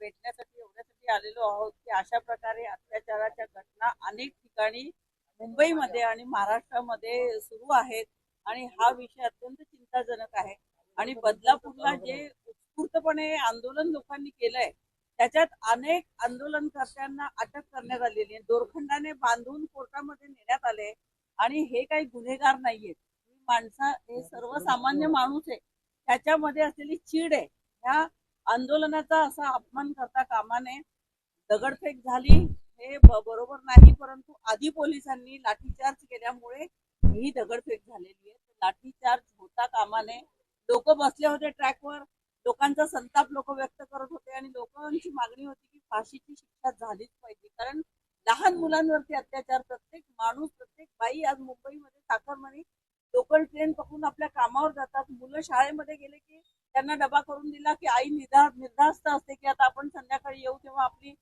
भेटण्यासाठी एवढ्यासाठी आलेलो आहोत की अशा प्रकारे अत्याचाराच्या घटना अनेक ठिकाणी मुंबईमध्ये आणि महाराष्ट्रामध्ये सुरू आहेत आणि हा विषय अत्यंत चिंताजनक आहे. आणि बदलापूरला जे उत्स्फूर्तपणे आंदोलन लोकांनी केलंय त्याच्यात अनेक आंदोलनकर्त्यांना अटक करण्यात आलेली आहे. दोरखंडाने बांधून कोर्टामध्ये नेण्यात आले आणि हे काही गुन्हेगार नाहीयेत. माणसा माणसं हे सर्वसामान्य माणूस आहे. त्याच्यामध्ये असलेली चीड आहे. ह्या आंदोलनाचा असा अपमान करता कामा नये दगडफेक झाली हे बरोबर नाही परंतु आधी पोलिसांनी लाठीचार्ज केल्यामुळे ही दगडफेक झालेली आहे. लाठीचार्ज होता कामा नये लोक बसले होते ट्रॅकवर. लोकांचा संताप लोक व्यक्त करत होते आणि लोकांची मागणी होती की फाशीची शिक्षा झालीच पाहिजे. कारण लहान मुलांवरती अत्याचार प्रत्येक माणूस प्रत्येक बाई आज मुंबईमध्ये साखरमणी लोकल ट्रेन पकडून आपल्या कामावर जातात. मुलं शाळेमध्ये गेले की त्यांना डबा करून दिला की आई निर्धा निर्धास्त असते की आता आपण संध्याकाळी येऊ तेव्हा आपली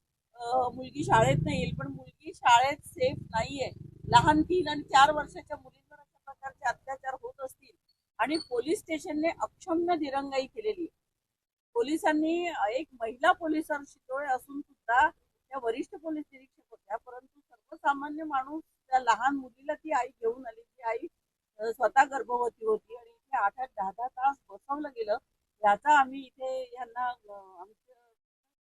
मुलगी शाळेत नाही येईल. पण मुलगी शाळेत सेफ नाहीये. लहान तीन आणि चार वर्षाच्या मुलींवर अशा प्रकारचे अत्याचार होत असतील. आणि पोलीस स्टेशनने अक्षम्य दिरंगाई केलेली पोलिसांनी एक महिला पोलिसांवर शितोळे असून सुद्धा त्या वरिष्ठ पोलीस निरीक्षक होत्या. परंतु सर्वसामान्य माणूस त्या लहान मुलीला ती आई घेऊन आली. ती आई स्वतः गर्भवती होती आणि इथे आठ आठ दहा दहा तास बसवलं गेलं. म्हणजे याचा आम्ही इथे यांना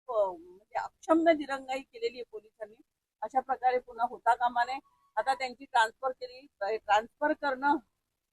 म्हणजे अक्षम्य दिरंगाई केलेली आहे पोलिसांनी. अशा प्रकारे पुन्हा होता कामा नये आता त्यांची ट्रान्सफर केली. ट्रान्सफर करणं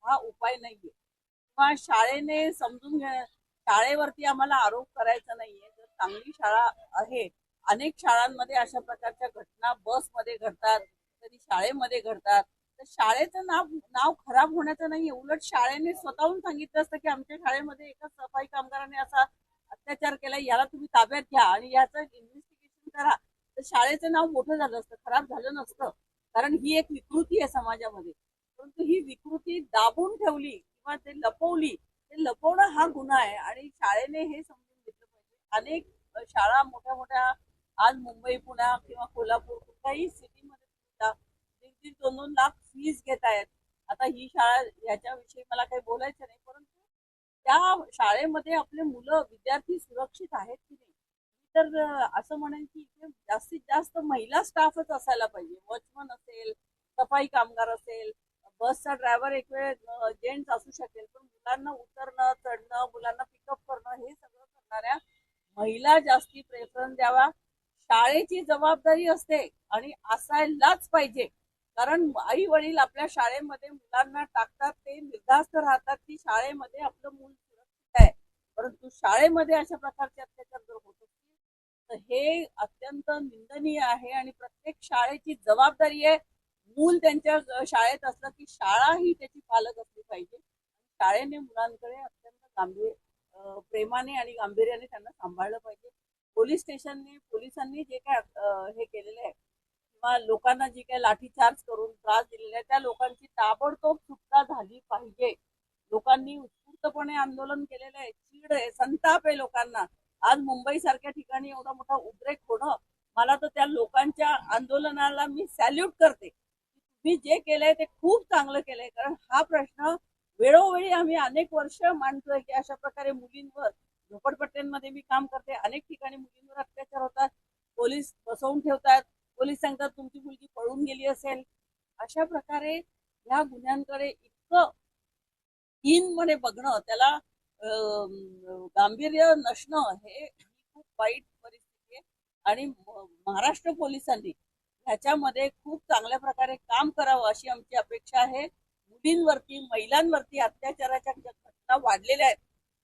हा उपाय नाहीये. किंवा शाळेने समजून घे शाळेवरती आम्हाला आरोप करायचा नाहीये. जर चांगली शाळा आहे अनेक शाळांमध्ये अशा प्रकारच्या घटना बसमध्ये घडतात कधी शाळेमध्ये घडतात तर शाळेचं नाव नाव खराब होण्याचं नाही उलट शाळेने स्वतःहून सांगितलं असतं की आमच्या शाळेमध्ये एका सफाई कामगाराने असा अत्याचार केला याला तुम्ही ताब्यात घ्या आणि याचं इन्व्हेस्टिगेशन करा. तर शाळेचं नाव मोठं झालं असतं खराब झालं नसतं. कारण ही एक विकृती आहे समाजामध्ये. परंतु ही विकृती दाबून ठेवली किंवा ते लपवली ते लपवणं हा गुन्हा आहे. आणि शाळेने हे समजून घेतलं पाहिजे. अनेक शाळा मोठ्या मोठ्या आज मुंबई पुण्या किंवा कोल्हापूर कुठल्याही सिटी दीड दोन दोन लाख फीज घेत आहेत. आता ही शाळा याच्याविषयी मला काही बोलायचं नाही परंतु त्या शाळेमध्ये आपले मुलं विद्यार्थी सुरक्षित आहेत की नाही? तर असं म्हणेन की इथे जास्तीत जास्त महिला स्टाफच असायला पाहिजे. वॉचमन असेल सफाई कामगार असेल बसचा ड्रायव्हर एक वेळ जेंट्स असू शकेल पण मुलांना उतरणं चढणं मुलांना पिकअप करणं हे सगळं करणाऱ्या महिला जास्ती प्रेफरन्स द्यावा. शाळेची जबाबदारी असते आणि असायलाच पाहिजे. कारण आई वडील आपल्या शाळेमध्ये मुलांना टाकतात ते निर्धास्त राहतात की शाळेमध्ये आपलं मूल सुरक्षित आहे. परंतु शाळेमध्ये अशा प्रकारचे अत्याचार जर होत असतील तर हे अत्यंत निंदनीय आहे आणि प्रत्येक शाळेची जबाबदारी आहे मूल त्यांच्या शाळेत असलं की शाळा ही त्याची पालक असली पाहिजे. शाळेने मुलांकडे अत्यंत गांभीर प्रेमाने आणि गांभीर्याने त्यांना सांभाळलं पाहिजे. पोलीस स्टेशनने पोलिसांनी जे काय हे केलेलं आहे किंवा लोकांना जी काही लाठीचार्ज करून त्रास दिलेला आहे त्या लोकांची ताबडतोब सुटका झाली पाहिजे. लोकांनी उत्स्फूर्तपणे आंदोलन केलेलं आहे. चीड आहे संताप आहे लोकांना. आज मुंबई सारख्या ठिकाणी एवढा मोठा उद्रेक होणं मला तर त्या लोकांच्या आंदोलनाला मी सॅल्यूट करते. तुम्ही जे केलंय ते खूप चांगलं केलंय कारण हा प्रश्न वेळोवेळी आम्ही अनेक वर्ष मांडतोय की अशा प्रकारे मुलींवर झोपडपट्ट्यांमध्ये मी काम करते. अनेक ठिकाणी मुलींवर अत्याचार होतात. पोलीस बसवून ठेवतात. पोलीस सांगतात तुमची मुलगी पळून गेली असेल. अशा प्रकारे ह्या गुन्ह्यांकडे इतकं हीनपणे बघणं त्याला गांभीर्य नसणं हे खूप वाईट परिस्थिती आहे. आणि महाराष्ट्र पोलिसांनी ह्याच्यामध्ये खूप चांगल्या प्रकारे काम करावं अशी आमची अपेक्षा आहे. मुलींवरती महिलांवरती अत्याचाराच्या ज्या घटना वाढलेल्या आहेत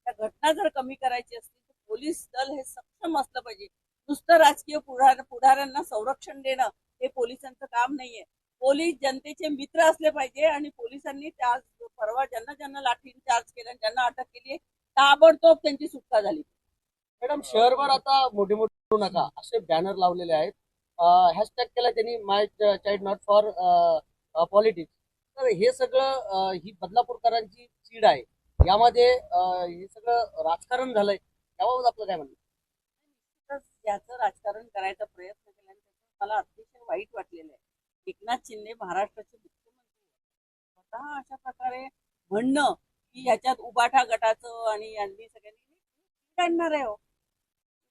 त्या घटना जर कमी करायची असतील तर पोलीस दल हे सक्षम असलं पाहिजे. नुसतं राजकीय पुढार पुढाऱ्यांना संरक्षण देणं हे पोलिसांचं काम नाहीये. पोलीस जनतेचे मित्र असले पाहिजे आणि पोलिसांनी त्या परवा ज्यांना ज्यांना लाठी चार्ज केलं ज्यांना अटक केली ताबडतोब त्यांची सुटका झाली. मॅडम शहरभर आता मोठे मोठे करू नका. असे बॅनर लावलेले आहेत. हॅशटॅग केला त्यांनी my child not for politics तर हे सगळं ही बदलापूरकरांची चीड आहे. यामध्ये हे सगळं राजकारण झालंय. याबाबत आपलं काय म्हणणं? तर याचं राजकारण करायचा प्रयत्न केला मला अतिशय वाईट वाटलेलं आहे. एकनाथ शिंदे महाराष्ट्राचे मुख्यमंत्री स्वतः अशा प्रकारे म्हणणं की ह्याच्यात उबाठा गटाचं आणि यांनी सगळ्यांनी काढणार आहे हो.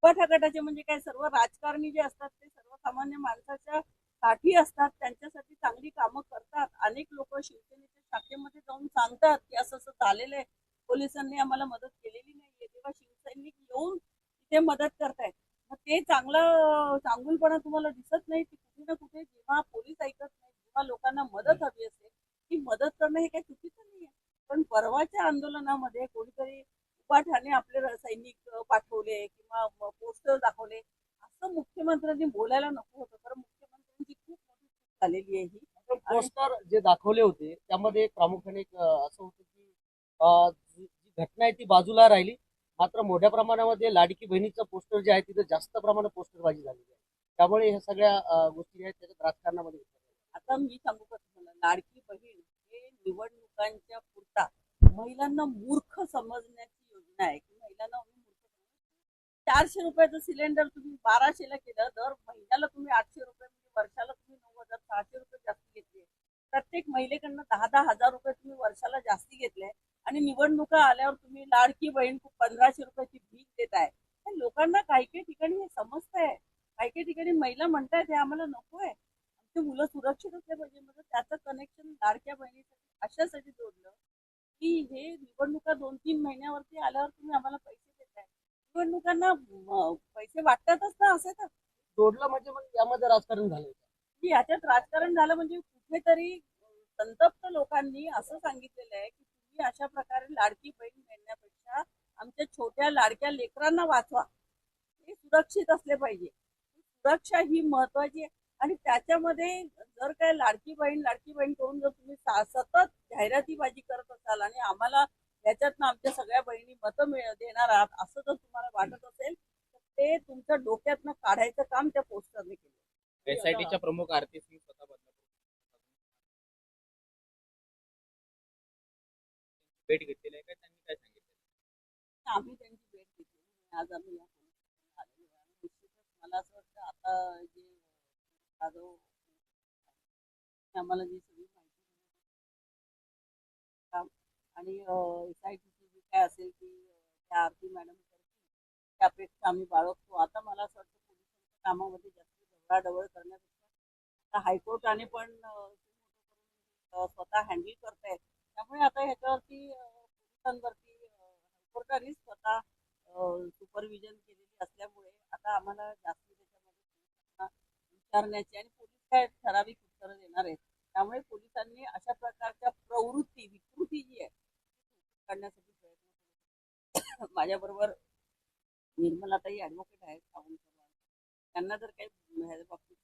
उबाठा गटाचे म्हणजे काय? सर्व राजकारणी जे असतात ते सर्वसामान्य माणसाच्या साठी असतात. त्यांच्यासाठी चांगली कामं करतात. अनेक लोक शिवसेनेच्या शाखेमध्ये जाऊन सांगतात की असं असं झालेलं आहे. पोलिसांनी आम्हाला मदत केलेली नाहीये. तेव्हा शिवसैनिक येऊन तिथे मदत करतायत. ते चांगलं चांगुलपणा तुम्हाला दिसत नाही की कुठे ना कुठे जेव्हा पोलीस ऐकत नाही जेव्हा लोकांना मदत हवी असते ती मदत करणं हे काही चुकीचं नाहीये. पण परवाच्या आंदोलनामध्ये कोणीतरी उपाठाने आपले सैनिक पाठवले किंवा पोस्टर दाखवले असं मुख्यमंत्र्यांनी बोलायला नको होतं. कारण मुख्यमंत्र्यांची खूप मोठी चूक झालेली आहे ही. पोस्टर जे दाखवले होते त्यामध्ये प्रामुख्याने असं होतं की जी घटना आहे ती बाजूला राहिली मात्र मोठ्या प्रमाणामध्ये लाडकी बहिणीचं पोस्टर जे आहे तिथं जास्त प्रमाणात पोस्टरबाजी झालेली आहे. त्यामुळे ह्या सगळ्या गोष्टी आहेत त्याच्यात राजकारणामध्ये आता मी सांगू का तुम्हाला लाडकी बहीण हे निवडणुकांच्या पुरता महिलांना मूर्ख समजण्याची योजना आहे. की महिलांना मूर्ख चारशे रुपयाचं सिलेंडर तुम्ही बाराशेला केलं दर महिन्याला तुम्ही आठशे रुपये म्हणजे वर्षाला तुम्ही नऊ हजार सहाशे रुपये जास्ती घेतले. प्रत्येक महिलेकडनं दहा दहा हजार रुपये तुम्ही वर्षाला जास्ती घेतले. आणि निवडणुका आल्यावर लाडकी बहीण पंधराशे रुपयाची भीक देत आहे. हे लोकांना काही काही ठिकाणी हे समजतंय काही काही ठिकाणी महिला म्हणतायत हे आम्हाला नको आहे. आमची मुलं सुरक्षित असले पाहिजे. म्हणजे त्याचं कनेक्शन लाडक्या बहिणीसाठी अशासाठी जोडलं. की हे निवडणुका दोन तीन महिन्यावरती आल्यावर तुम्ही आम्हाला पैसे देताय निवडणुकांना पैसे वाटतातच ना असे तर. जोडलं म्हणजे मग यामध्ये राजकारण झालं की याच्यात राजकारण झालं म्हणजे कुठेतरी संतप्त लोकांनी असं सांगितलेलं आहे की तुम्ही अशा प्रकारे लाडकी बहीण मिळण्यापेक्षा आमच्या छोट्या लाडक्या लेकरांना वाचवा. हे सुरक्षित असले पाहिजे. सुरक्षा ही महत्वाची आहे. आणि त्याच्यामध्ये जर काय लाडकी बहीण लाडकी बहीण करून जर तुम्ही सतत जाहिरातीबाजी करत असाल आणि आम्हाला याच्यातनं आमच्या सगळ्या बहिणी मतं मिळ देणार आहात असं जर तुम्हाला वाटत असेल तर ते तुमच्या डोक्यातनं काढायचं काम त्या पोस्टरने केलं. एसआयटीच्या प्रमुख आरती सिंग भेट घेतलेली आहे का? त्यांनी काय सांगितलं आम्ही त्यांची भेट घेतली आज आम्ही या मला असं वाटतं आता जे जाधव आम्हाला जी सगळी माहिती आणि एस आय टीची जी काय असेल ती त्या आरती मॅडम करतील त्यापेक्षा आम्ही बाळगतो. आता मला असं वाटतं पोलिसांच्या कामामध्ये जास्त ढवळाढवळ करण्यापेक्षा आता हायकोर्टाने पण स्वतः हँडल करतायत त्यामुळे आता ह्याच्यावरती पोलिसांवरती अं, हायकोर्टाने स्वतः सुपरविजन केलेली असल्यामुळे आता आम्हाला जास्त त्याच्यामध्ये विचारण्याची आणि पोलीस काय ठराविक उत्तरं देणार आहेत. त्यामुळे पोलिसांनी अशा प्रकारच्या प्रवृत्ती विकृती जी आहे काढण्यासाठी प्रयत्न केले. माझ्याबरोबर निर्मलाताई ॲडव्होकेट आहेत सावंत त्यांना जर काही ह्या बाबतीत